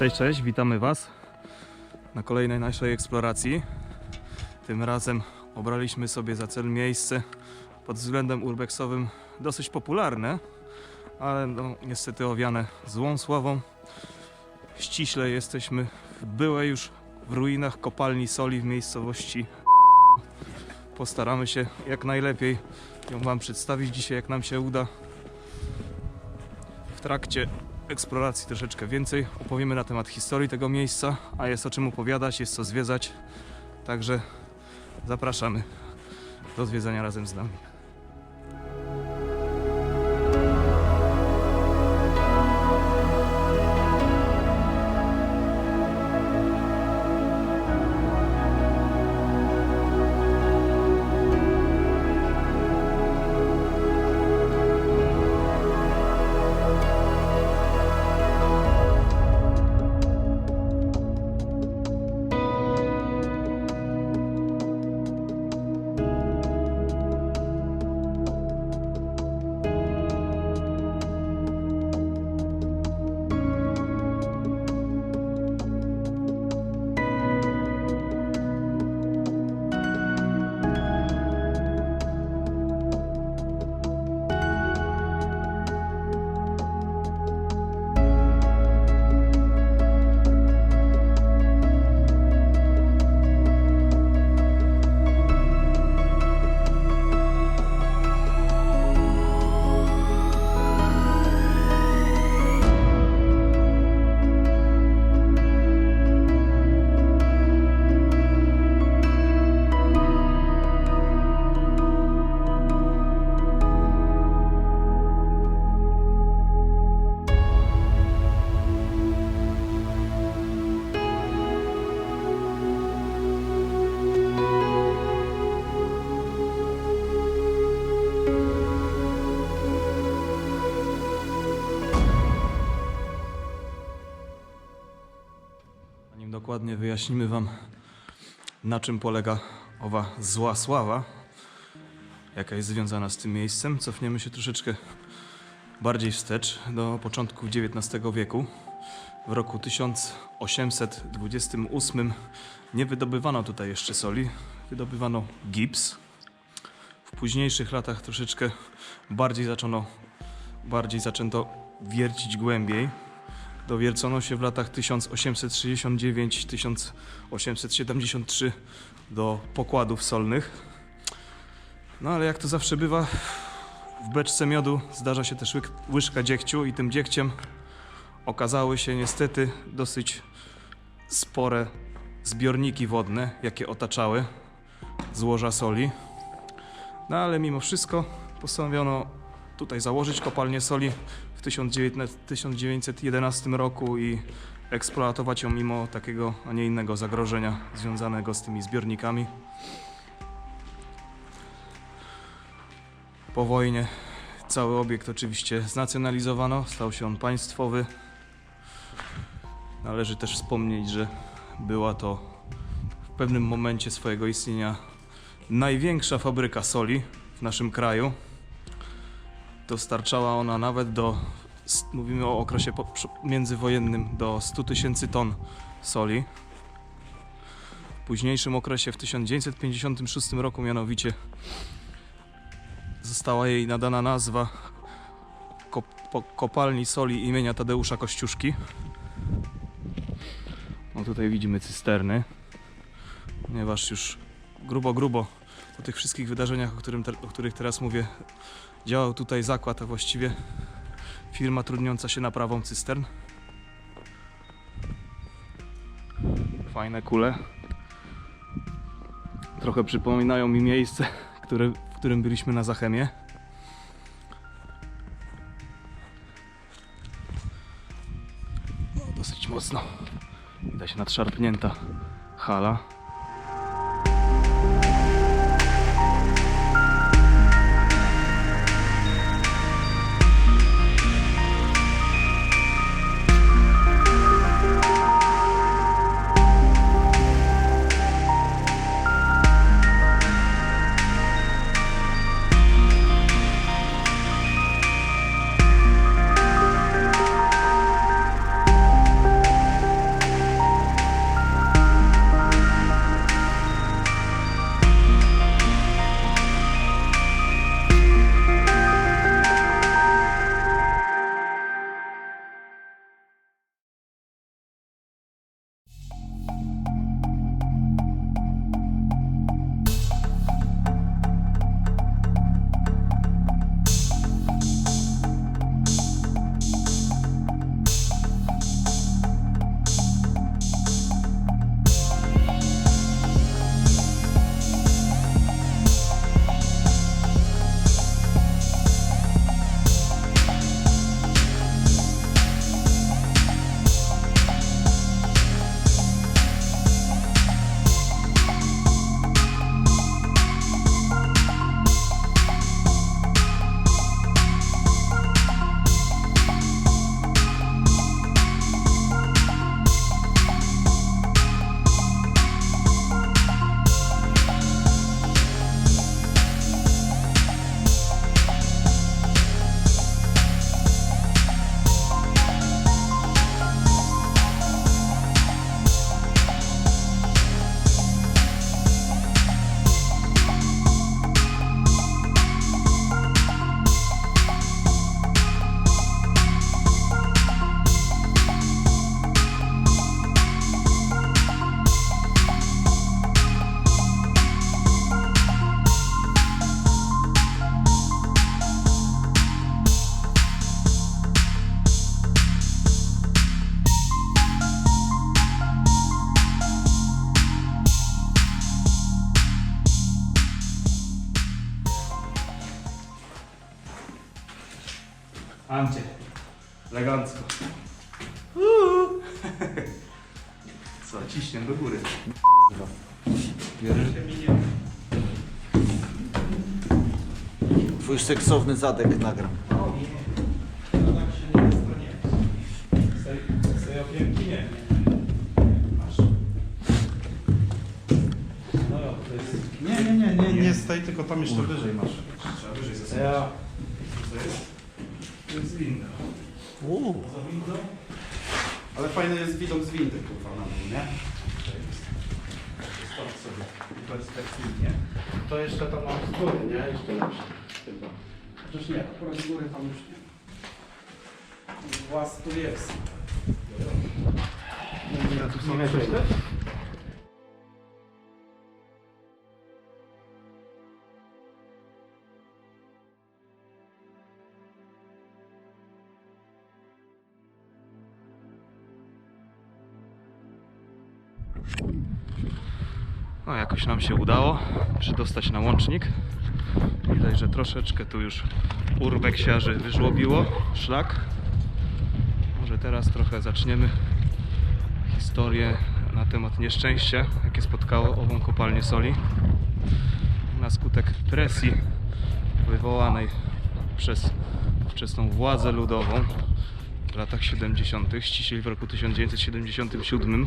Cześć, cześć, witamy Was na kolejnej naszej eksploracji. Tym razem obraliśmy sobie za cel miejsce pod względem urbexowym dosyć popularne, ale no, niestety owiane złą sławą. Ściśle jesteśmy w byłej już w ruinach kopalni soli w miejscowości. Postaramy się jak najlepiej ją Wam przedstawić dzisiaj, jak nam się uda. W trakcie eksploracji troszeczkę więcej. Opowiemy na temat historii tego miejsca, a jest o czym opowiadać, jest co zwiedzać. Także zapraszamy do zwiedzania razem z nami. Dokładnie wyjaśnimy Wam, na czym polega owa zła sława, jaka jest związana z tym miejscem, cofniemy się troszeczkę bardziej wstecz do początków XIX wieku. W roku 1828 nie wydobywano tutaj jeszcze soli, wydobywano gips. W późniejszych latach troszeczkę bardziej bardziej zaczęto wiercić głębiej. Dowiercono się w latach 1869-1873 do pokładów solnych. No ale jak to zawsze bywa, w beczce miodu zdarza się też łyżka dziegciu i tym dziegciem okazały się niestety dosyć spore zbiorniki wodne, jakie otaczały złoża soli. No ale mimo wszystko postanowiono tutaj założyć kopalnię soli w 19 1911 roku i eksploatować ją mimo takiego, a nie innego zagrożenia związanego z tymi zbiornikami. Po wojnie cały obiekt oczywiście znacjonalizowano, stał się on państwowy. Należy też wspomnieć, że była to w pewnym momencie swojego istnienia największa fabryka soli w naszym kraju. Dostarczała ona nawet do, mówimy o okresie międzywojennym, do 100 tysięcy ton soli. W późniejszym okresie, w 1956 roku mianowicie, została jej nadana nazwa kopalni soli imienia Tadeusza Kościuszki. No tutaj widzimy cysterny, ponieważ już grubo, grubo po tych wszystkich wydarzeniach, o, którym o których teraz mówię, działał tutaj zakład, a właściwie firma trudniąca się naprawą cystern. Fajne kule. Trochę przypominają mi miejsce, które, w którym byliśmy na Zachemie. No, dosyć mocno. Widać nadszarpnięta hala. Twój seksowny zadek nagram. Nie, nie, nie, nie, nie stoi, tylko tam jeszcze wyżej masz. Trzeba wyżej zasadzić. Ja. To jest? To jest winda. Uuu. Za windą? Ale fajny jest widok z windy, kurwa, na mnie, nie? Stop sobie perspektywnie. To jeszcze to mam z góry, nie? Jeszcze lepsze. Chociaż nie, akurat z góry tam już nie. Włas tu jest. Ja tu są też? No jakoś nam się udało przydostać na łącznik. Widać, że troszeczkę tu już urbeksiarzy wyżłobiło szlak. Może teraz trochę zaczniemy historię na temat nieszczęścia, jakie spotkało ową kopalnię soli. Na skutek presji wywołanej przez wczesną władzę ludową w latach 70., ściślej w roku 1977,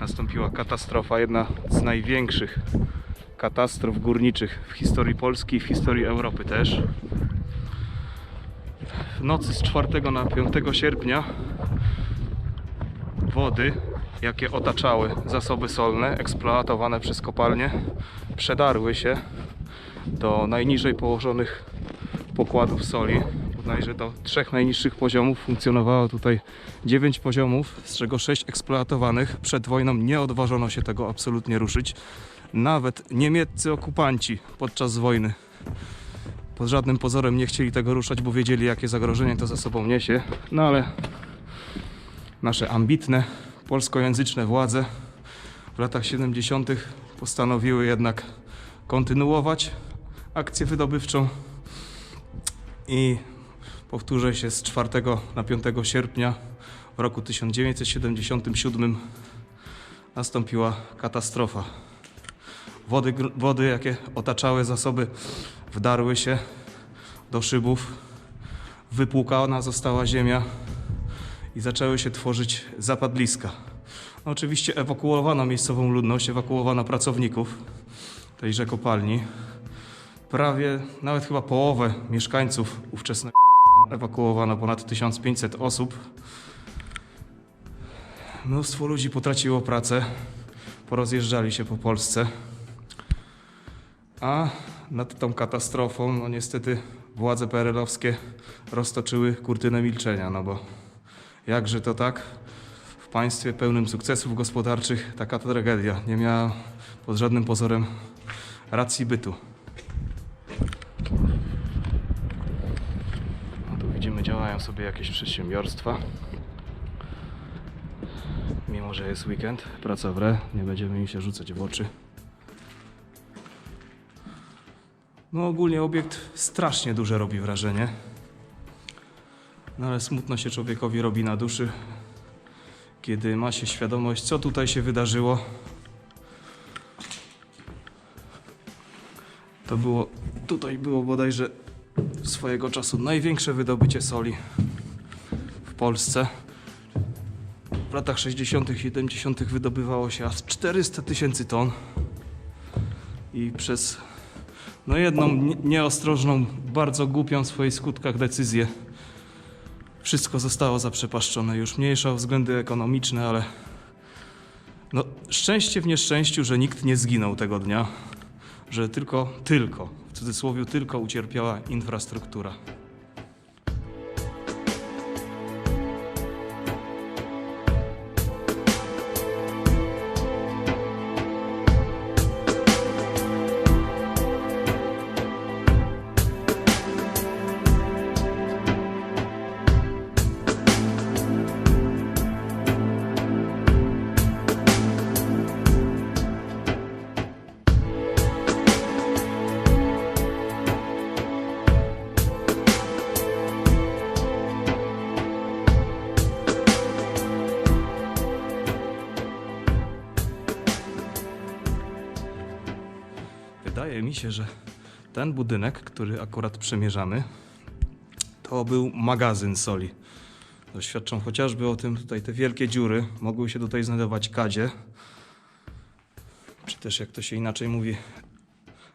nastąpiła katastrofa, jedna z największych katastrof górniczych w historii Polski i w historii Europy też. W nocy z 4 na 5 sierpnia wody, jakie otaczały zasoby solne eksploatowane przez kopalnie, przedarły się do najniżej położonych pokładów soli. Bodajże do trzech najniższych poziomów funkcjonowało tutaj 9 poziomów, z czego 6 eksploatowanych. Przed wojną nie odważono się tego absolutnie ruszyć. Nawet niemieccy okupanci podczas wojny pod żadnym pozorem nie chcieli tego ruszać, bo wiedzieli, jakie zagrożenie to za sobą niesie. No ale nasze ambitne polskojęzyczne władze w latach 70. postanowiły jednak kontynuować akcję wydobywczą i powtórzę się z 4 na 5 sierpnia w roku 1977 nastąpiła katastrofa. Wody, wody, jakie otaczały zasoby, wdarły się do szybów, wypłukana została ziemia i zaczęły się tworzyć zapadliska. No, oczywiście ewakuowano miejscową ludność, ewakuowano pracowników tejże kopalni. Prawie, nawet chyba połowę mieszkańców ówczesnego ewakuowano, ponad 1500 osób. Mnóstwo ludzi potraciło pracę, porozjeżdżali się po Polsce. A nad tą katastrofą, no niestety, władze PRL-owskie roztoczyły kurtynę milczenia, no bo jakże to tak? W państwie pełnym sukcesów gospodarczych taka tragedia nie miała pod żadnym pozorem racji bytu. No tu widzimy, działają sobie jakieś przedsiębiorstwa. Mimo, że jest weekend, praca w re, nie będziemy im się rzucać w oczy. No ogólnie obiekt strasznie duże robi wrażenie. No ale smutno się człowiekowi robi na duszy, kiedy ma się świadomość, co tutaj się wydarzyło. To było, tutaj było bodajże swojego czasu największe wydobycie soli w Polsce. W latach 60., 70. wydobywało się aż 400 tysięcy ton i przez no jedną nie- nieostrożną, bardzo głupią w swoich skutkach decyzję wszystko zostało zaprzepaszczone. Już mniejsza o względy ekonomiczne, ale no szczęście w nieszczęściu, że nikt nie zginął tego dnia, że tylko, tylko, w cudzysłowie tylko ucierpiała infrastruktura. Mi się, że ten budynek, który akurat przemierzamy, to był magazyn soli. To świadczą chociażby o tym tutaj te wielkie dziury. Mogły się tutaj znajdować kadzie, czy też jak to się inaczej mówi,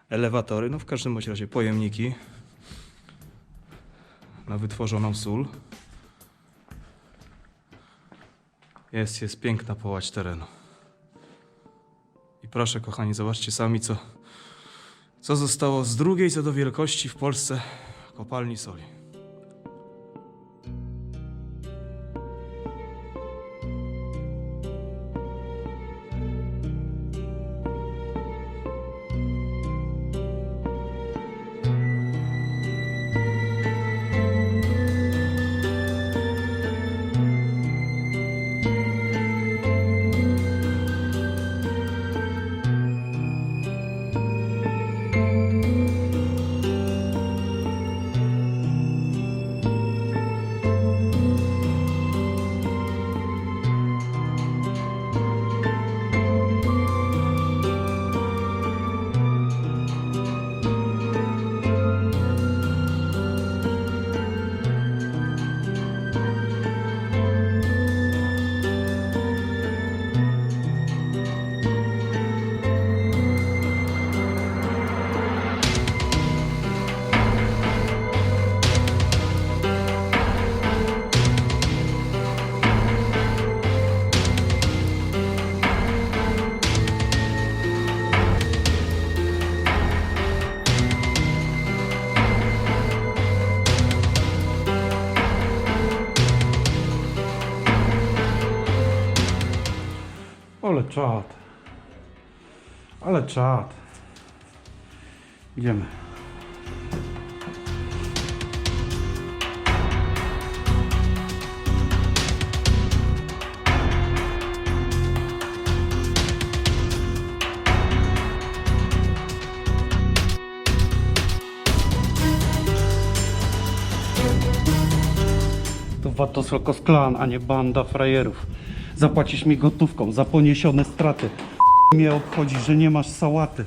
elewatory. No w każdym bądź razie pojemniki na wytworzoną sól. Jest, jest piękna połać terenu. I proszę, kochani, zobaczcie sami, co, co zostało z drugiej co do wielkości w Polsce kopalni soli. Czad. Ale czad. Idziemy. To Watosokos Klan, a nie banda frajerów. Zapłacisz mi gotówką za poniesione straty. Mnie obchodzi, że nie masz sałaty.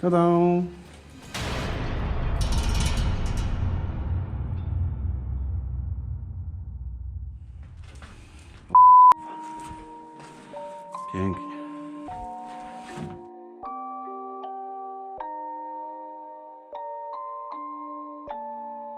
Tada!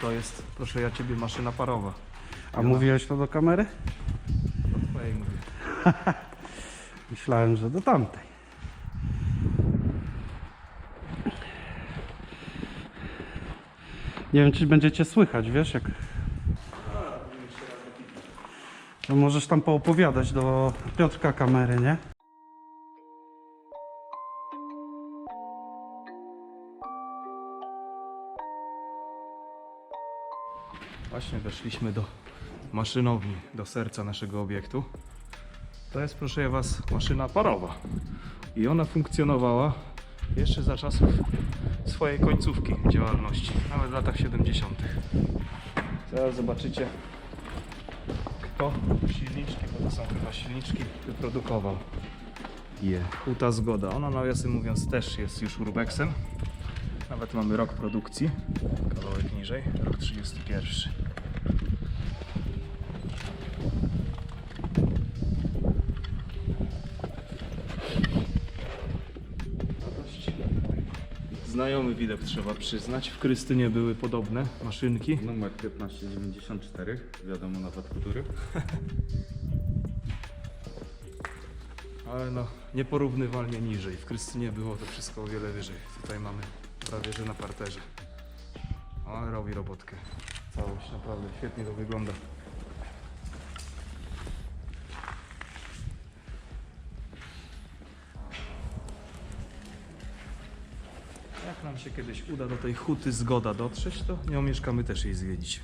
To jest, proszę ja ciebie, maszyna parowa. A mówiłeś to do kamery? Do twojej mówię. Myślałem, że do tamtej. Nie wiem, czy będziecie słychać, wiesz, jak... To możesz tam poopowiadać do Piotrka kamery, nie? Właśnie weszliśmy do maszynowni, do serca naszego obiektu. To jest, proszę Was, maszyna parowa. I ona funkcjonowała jeszcze za czasów swojej końcówki działalności, nawet w latach 70. Zaraz zobaczycie, kto silniczki, bo to są chyba silniczki, wyprodukował je. Huta Zgoda. Ona, nawiasem mówiąc, też jest już urbexem. Nawet mamy rok produkcji, kawałek niżej, rok 31. Znajomy widok trzeba przyznać. W Krystynie były podobne maszynki. Numer 1594, wiadomo na kultury. Ale no, nieporównywalnie niżej. W Krystynie było to wszystko o wiele wyżej. Tutaj mamy prawie że na parterze. Ale robi robotkę. Całość naprawdę świetnie to wygląda. Się kiedyś uda do tej huty zgoda dotrzeć, to nie omieszkamy też jej zwiedzić.